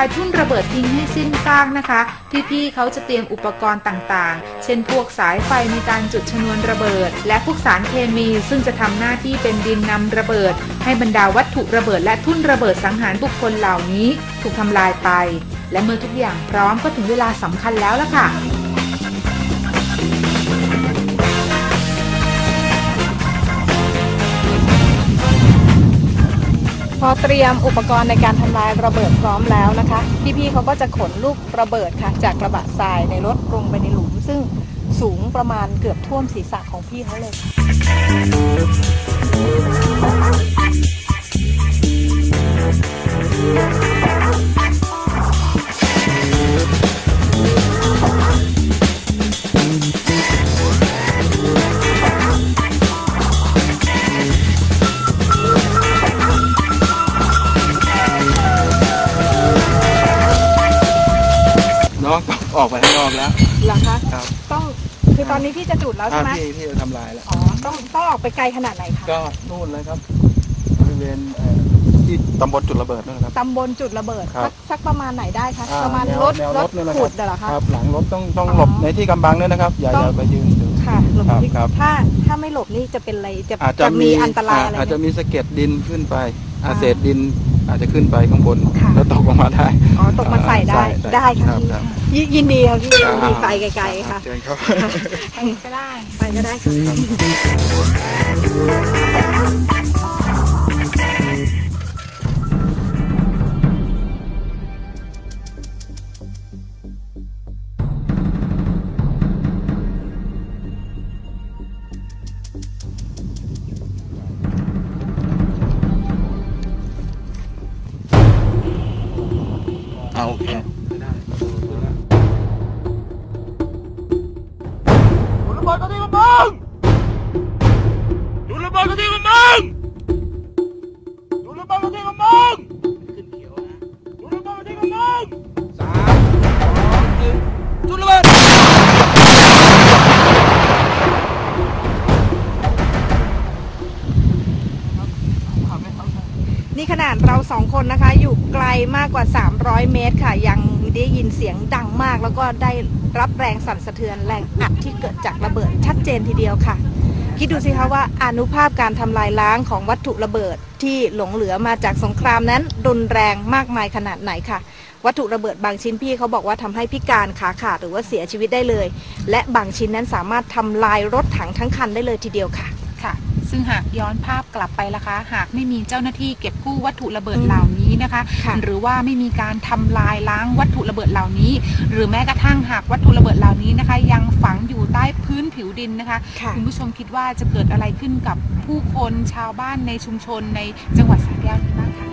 ายทุ่นระเบิดทิ้งให้สิ้นซากนะคะ พี่ๆเขาจะเตรียมอุปกรณ์ต่างๆ เช่นพวกสายไฟในการจุดชนวนระเบิด และพวกสารเคมี ซึ่งจะทำหน้าที่เป็นดินนำระเบิด ให้บรรดาวัตถุระเบิดและทุ่นระเบิดสังหารบุคคลเหล่านี้ ถูกทำลายไป และเมื่อทุกอย่างพร้อมก็ถึงเวลาสำคัญแล้วล่ะค่ะ พอเตรียมอุปกรณ์ในการทำลายระเบิดพร้อมแล้วนะคะ พี่ๆเขาก็จะขนลูกระเบิดค่ะ จากกระบะทรายในรถลงไปในหลุม ซึ่งสูงประมาณเกือบท่วมศีรษะของพี่เขาเลยค่ะ เหรอคะครับต้องคือตอนนี้พี่จะจุดแล้วถ้าใช่ไหมพี่พี่จะทำลายแล้วอ๋อต้องต้องออกไปไกลขนาดไหนคะก็นู่นเลยครับบริเวณเอ่อที่ตำบลจุดระเบิดนั่นนะครับตำบลจุดระเบิดครับสักสักประมาณไหนได้คะอ่ประมาณแนวรถแนวรรถถนี่แหละขุดครับเหรอคะครับหลังรถต้องต้องอ๋อหลบในที่กำบังด้วยนะครับอย่าต้อองย่าไปยืนถือค่ะหลบครับที่ครับถ้าถ้าไม่หลบนี่จะเป็นอะไรจะอาจจะจะมีอันตรายอะไรอาจจะไหมมีสะเก็ดดินขึ้นไปอาอ่าเศษดิน อาจจะขึ้นไปข้างบน ค่ะ แล้วตกลงมาได้ อ๋อตกมาใส่ได้ใส่ได้ค่ะรับพี่รับยิยินดีค่ะพี่ยินดีไปไกลๆค่ะ เชิญครับก็ได้ ไปก็ได้ค่ะ เสองคนนะคะ อยู่ไกลมากกว่า 300 เมตรค่ะ ยังได้ยินเสียงดังมาก แล้วก็ได้รับแรงสั่นสะเทือนแรงอัดที่เกิดจากระเบิดชัดเจนทีเดียวค่ะ คิดดูสิคะว่าอนุภาพการทำลายล้างของวัตถุระเบิดที่หลงเหลือมาจากสงครามนั้นรุนแรงมากมายขนาดไหนค่ะวัตถุระเบิดบางชิ้นพี่เขาบอกว่าทำให้พิการขาขาดหรือว่าเสียชีวิตได้เลย และบางชิ้นนั้นสามารถทำลายรถถังทั้งคันได้เลยทีเดียวค่ะ ซึ่งหากย้อนภาพกลับไปละคะ หากไม่มีเจ้าหน้าที่เก็บกู้วัตถุระเบิดเหล่านี้นะคะ ค่ะ หรือว่าไม่มีการทำลายล้างวัตถุระเบิดเหล่านี้ หรือแม้กระทั่งหากวัตถุระเบิดเหล่านี้นะคะ ยังฝังอยู่ใต้พื้นผิวดินนะคะ ค่ะ คุณผู้ชมคิดว่าจะเกิดอะไรขึ้นกับผู้คนชาวบ้านในชุมชนในจังหวัดสระแก้วนี้บ้างคะ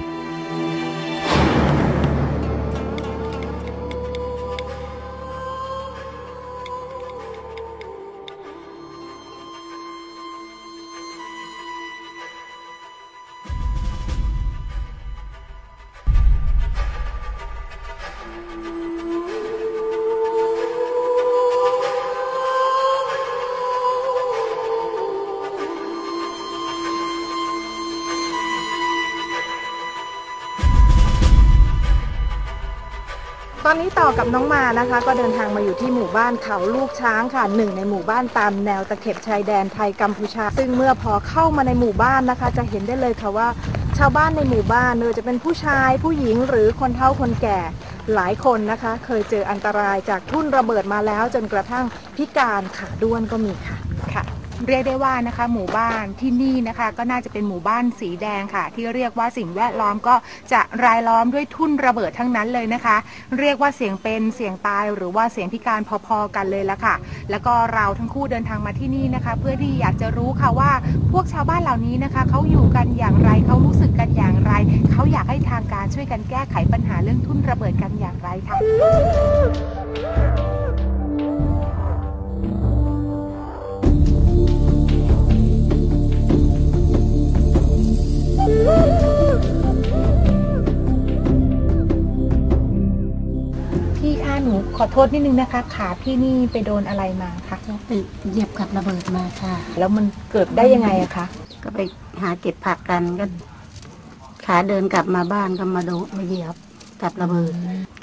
ตอนนี้ต่อกับน้องมานะคะ ก็เดินทางมาอยู่ที่หมู่บ้านเขาลูกช้างค่ะหนึ่งในหมู่บ้านตามแนวตะเข็บชายแดนไทยกัมพูชา ซึ่งเมื่อพอเข้ามาในหมู่บ้านนะคะ จะเห็นได้เลยค่ะว่า ชาวบ้านในหมู่บ้านไม่ว่าจะเป็นผู้ชายผู้หญิงหรือคนเฒ่าคนแก่หลายคนนะคะ เคยเจออันตรายจากทุ่นระเบิดมาแล้ว จนกระทั่งพิการขาด้วนก็มีค่ะค่ะ เรียกได้ว่านะคะ หมู่บ้านที่นี่นะคะ ก็น่าจะเป็นหมู่บ้านสีแดงค่ะ ที่เรียกว่าสิ่งแวดล้อมก็จะรายล้อมด้วยทุ่นระเบิดทั้งนั้นเลยนะคะ เรียกว่าเสียงเป็นเสียงตายหรือว่าเสียงพิการพอๆกันเลยละค่ะ แล้วก็เราทั้งคู่เดินทางมาที่นี่นะคะ เพื่อที่อยากจะรู้ค่ะว่าพวกชาวบ้านเหล่านี้นะคะเขาอยู่กันอย่างไรเขารู้สึกกันอย่างไรเขาอยากให้ทางการช่วยกันแก้ไขปัญหาเรื่องทุ่นระเบิดกันอย่างไรค่ะ พี่คะหนูขอโทษนิดนึงนะคะ ขาพี่นี่ไปโดนอะไรมาคะไปเหยียบกับระเบิดมาค่ะ แล้วมันเกิดได้ยังไงอะคะก็ไปหาเก็บผักกันก็ขาเดินกลับมาบ้านก็มาโดนมาเหยียบกับระเบิด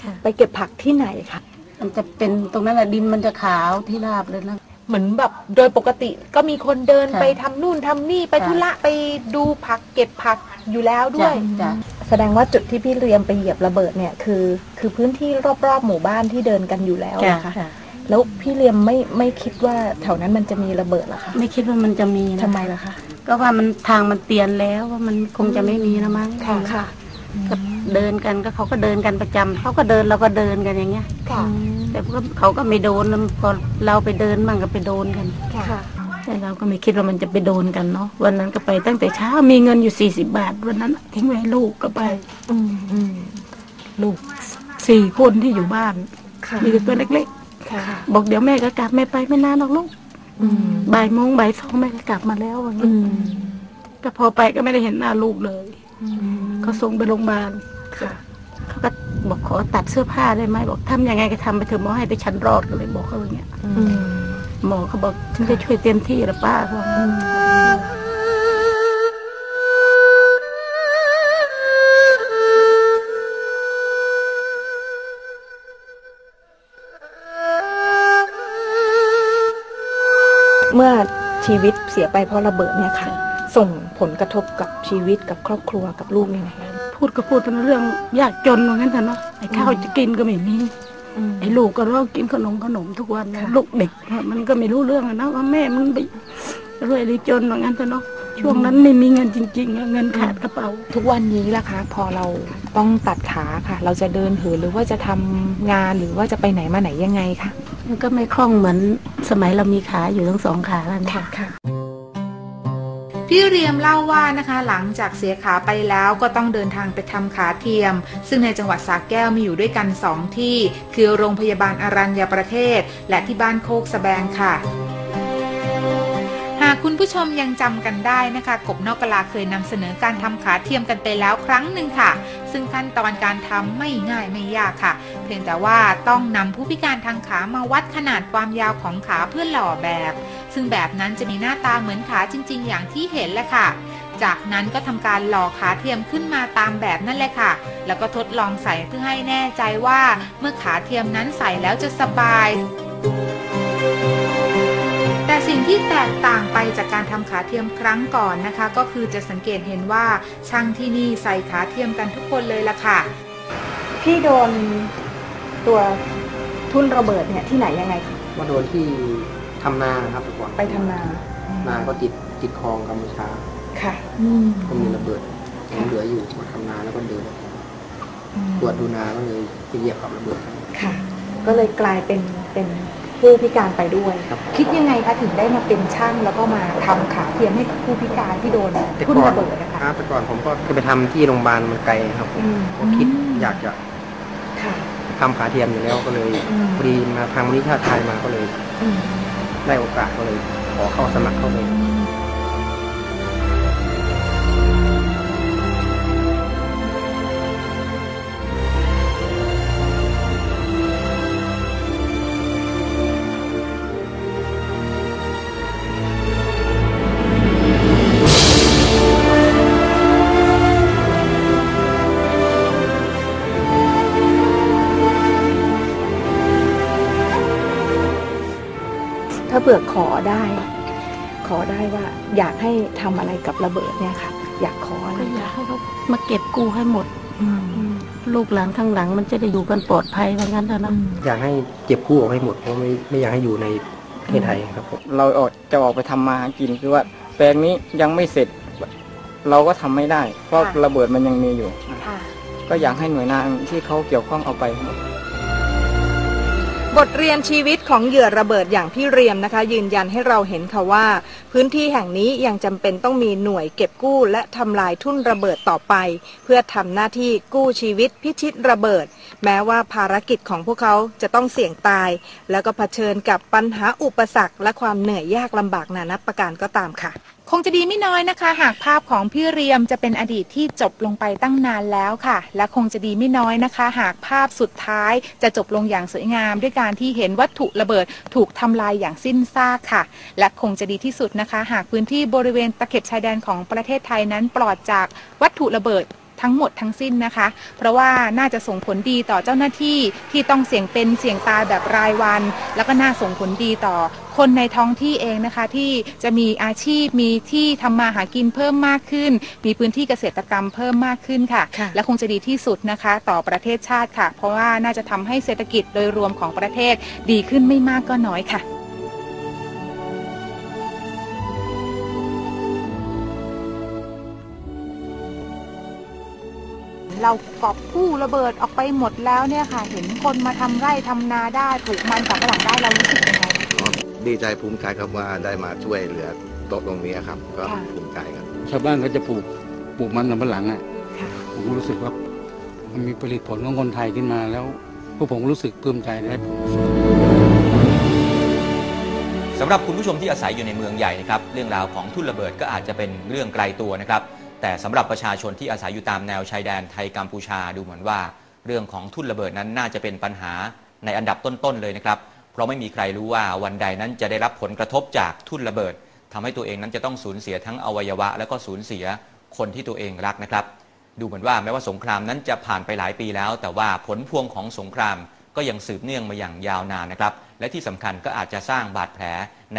ค่ะ ไปเก็บผักที่ไหนคะมันจะเป็นตรงนั้นแหละดินมันจะขาวที่ราบเลยนะ เหมือนแบบโดยปกติก็มีคนเดินค่ะไปทำนู่นทำนี่ไปค่ะธุระไปดูผักเก็บผักอยู่แล้วด้จ้ะวย จ้ะ แสดงว่าจุดที่พี่เรียมไปเหยียบระเบิดเนี่ยคือ คือพื้นที่รอบๆหมู่บ้านที่เดินกันอยู่แล้วจ้ะนะคะจ้ะแล้วพี่เรียมไม่ไม่คิดว่าแถวนั้นมันจะมีระเบิดเหรอคะไม่คิดว่ามันจะมีนะทำไมล่ะคะ ก็ว่ามันทางมันเตียนแล้วว่ามันคงจะไม่มีนะมั้งค่ะ ก็ เดินกันก็เขาก็เดินกันประจำเขาก็เดินเราก็เดินกันอย่างเงี้ยค่ะแต่ก็เขาก็ไม่โดนนะพอเราไปเดินมั่งก็ไปโดนกันค่ะแต่เราก็ไม่คิดว่ามันจะไปโดนกันเนาะวันนั้นก็ไปตั้งแต่เช้ามีเงินอยู่สี่สิบบาท วันนั้นทิ้งไว้ให้ลูกก็ไปอืมอืมลูกสี่คนที่อยู่บ้านค่ะมีแต่ตัวเล็กค่ะๆบอกเดี๋ยวแม่ก็กลับแม่ไปไม่นานหรอกลูกอืมบ่ายโมงบ่ายสองแม่ก็กลับมาแล้วอย่างอืเงี้ยมก็พอไปก็ไม่ได้เห็นหน้าลูกเลยอืมเขาส่งไปโรงพยาบาล ค่ะเขาก็บอกขอตัดเสื้อผ้าได้ไหมบอกทำยังไงก็ทำไปเถอะหมอให้แต่ฉันรอดก็เลยบอกเขาอย่างเงี้ยอืมหมอเขาบอกฉันจะช่วยเต็มที่ละป้าเขาบอกเมื่อชีวิตเสียไปเพราะระเบิดเนี่ยค่ะ ส่งผลกระทบกับชีวิตกับครอบครัวกับลูกยังไงคะ พูดก็พูดเป็นเรื่องยากจนว่างั้นเถอะเนาะไอ้ข้าวจะกินก็ไม่มีอืมไอ้ลูกก็รอกินขนมขนมทุกวันนะค่ะลูกเด็ก มันก็ไม่รู้เรื่องอะนะว่าแม่มันไปรวยหรือจนว่างั้นเถอะเนาะช่วงนั้นไม่มีเงินจริงๆอะเงินขาดกระเป๋า ทุกวันนี้ล่ะคะ พอเราต้องตัดขาค่ะ เราจะเดินเหินหรือว่าจะทำงานหรือว่าจะไปไหนมาไหนยังไงคะมันก็ไม่คล่องเหมือนสมัยเรามีขาอยู่ทั้งสองขาแล้วนะค่ะค่ะ พี่เรียมเล่าว่านะคะหลังจากเสียขาไปแล้วก็ต้องเดินทางไปทำขาเทียม ซึ่งในจังหวัดสระแก้วมีอยู่ด้วยกันสองที่ คือโรงพยาบาลอารัญญประเทศ และที่บ้านโคกสะแบงค่ะหากคุณผู้ชมยังจำกันได้นะคะ กบนอกกลาเคยนำเสนอการทำขาเทียมกันไปแล้วครั้งหนึ่งค่ะ ซึ่งขั้นตอนการทำไม่ง่ายไม่ยากค่ะ เพียงแต่ว่าต้องนำผู้พิการทางขามาวัดขนาดความยาวของขาเพื่อหล่อแบบ ซึ่งแบบนั้นจะมีหน้าตาเหมือนขาจริง ๆ อย่างที่เห็นแหละค่ะ จากนั้นก็ทำการหล่อขาเทียมขึ้นมาตามแบบนั่นแหละค่ะ แล้วก็ทดลองใส่เพื่อให้แน่ใจว่าเมื่อขาเทียมนั้นใส่แล้วจะสบาย แต่สิ่งที่แตกต่างไปจากการทำขาเทียมครั้งก่อนนะคะ ก็คือจะสังเกตเห็นว่าช่างที่นี่ใส่ขาเทียมกันทุกคนเลยล่ะค่ะ พี่โดนตัวทุ่นระเบิดเนี่ยที่ไหนยังไงคะมาโดนที่ ทำนาครับแต่ก่อนไปทำนานาก็ติดติดคลองกัมพูชา ค่ะก็มีระเบิดยังเหลืออยู่มาทำนาแล้วก็เดินตรวจดูนาก็เลยไปเหยียบกับระเบิดค่ะ ก็เลยกลายเป็นเป็นผู้พิการไปด้วย ครับคิดยังไงคะถึงได้มาเป็นช่างแล้วก็มาทำขาเทียมให้กับผู้พิการที่โดนแต่ทุ่นก่อนระเบิดนะคะครับแต่ก่อนผมก็ไปทำที่โรงพยาบาลมันไกลครับผมอืมก็คิดอยากจะค่ะ ทำขาเทียมอยู่แล้วก็เลยอืม พอดีมาทางวิชาติไทยมาก็เลย อืม ได้โอกาสก็เลยขอเข้าสมัครเข้าไป ถ้าเผื่อขอได้ ขอได้ว่าอยากให้ทำอะไรกับระเบิดเนี่ยค่ะ อยากขออะไรก็อยากคะให้เขามาเก็บกู้ให้หมดอืมลูกหลานข้างหลัง มันจะได้อยู่กันปลอดภัยว่างั้นเถอะเนาะอยากให้เจ็บคู่ออกให้หมดเพราะไม่ไม่อยากให้อยู่ในประเทศไทยครับผมเราออกจะออกไปทำมาหากินคือว่า แปลงนี้ยังไม่เสร็จ เราก็ทำไม่ได้ เพราะระเบิดมันยังมีอยู่ค่ะก็อยากให้หน่วยงานที่เขาเกี่ยวข้องเอาไป บทเรียนชีวิตของเหยื่อระเบิดอย่างพี่เรียมนะคะ ยืนยันให้เราเห็นค่ะว่า พื้นที่แห่งนี้ยังจำเป็นต้องมีหน่วยเก็บกู้และทำลายทุ่นระเบิดต่อไป เพื่อทำหน้าที่กู้ชีวิตพิชิตระเบิด แม้ว่าภารกิจของพวกเขาจะต้องเสี่ยงตาย แล้วก็เผชิญกับปัญหาอุปสรรคและความเหนื่อยยากลำบากนานับประการก็ตามค่ะ คงจะดีไม่น้อยนะคะ หากภาพของพี่เรียมจะเป็นอดีตที่จบลงไปตั้งนานแล้วค่ะ และคงจะดีไม่น้อยนะคะ หากภาพสุดท้ายจะจบลงอย่างสวยงาม ด้วยการที่เห็นวัตถุระเบิดถูกทำลายอย่างสิ้นซากค่ะ และคงจะดีที่สุดนะคะ หากพื้นที่บริเวณตะเข็บชายแดนของประเทศไทยนั้นปลอดจากวัตถุระเบิดทั้งหมดทั้งสิ้นนะคะ เพราะว่าน่าจะส่งผลดีต่อเจ้าหน้าที่ที่ต้องเสี่ยงเป็นเสี่ยงตายแบบรายวัน แล้วก็น่าส่งผลดีต่อ คนในท้องที่เองนะคะที่จะมีอาชีพมีที่ทำมาหากินเพิ่มมากขึ้น มีพื้นที่เกษตรกรรมเพิ่มมากขึ้นค่ะค่ะและคงจะดีที่สุดนะคะ ต่อประเทศชาติค่ะ เพราะว่าน่าจะทำให้เศรษฐกิจโดยรวมของประเทศดีขึ้นไม่มากก็น้อยค่ะเรากอบกู้ระเบิดออกไปหมดแล้วเนี่ยค่ะ เห็นคนมาทำไร่ทำนาได้ปลูกมันสำปะหลังได้เรารู้สึกยังไงก็ ดีใจภูมิใจครับว่าได้มาช่วยเหลือโต๊ะตรงนี้ครับ ก็ค่ะ ภูมิใจครับ ชาวบ้านเขาจะปลูกปลูกมันสำปะหลังอะค่ะ ผมก็รู้สึกว่ามันมีผลิตผลของคนไทยขึ้นมาแล้วพวกผมรู้สึกปลื้มใจได้ สำหรับคุณผู้ชมที่อาศัยอยู่ในเมืองใหญ่นะครับเรื่องราวของทุ่นระเบิดก็อาจจะเป็นเรื่องไกลตัวนะครับ แต่สำหรับประชาชนที่อาศัยอยู่ตามแนวชายแดนไทยกัมพูชาดูเหมือนว่า เรื่องของทุ่นระเบิดนั้นน่าจะเป็นปัญหาในอันดับต้นๆเลยนะครับ เพราะไม่มีใครรู้ว่าวันใดนั้นจะได้รับผลกระทบจากทุ่นระเบิดทำให้ตัวเองนั้นจะต้องสูญเสียทั้งอวัยวะ และก็สูญเสียคนที่ตัวเองรักนะครับ ดูเหมือนว่าแม้ว่าสงครามนั้นจะผ่านไปหลายปีแล้ว แต่ว่าผลพวงของสงครามก็ยังสืบเนื่องมาอย่างยาวนานนะครับ และที่สำคัญก็อาจจะสร้างบาดแผลใน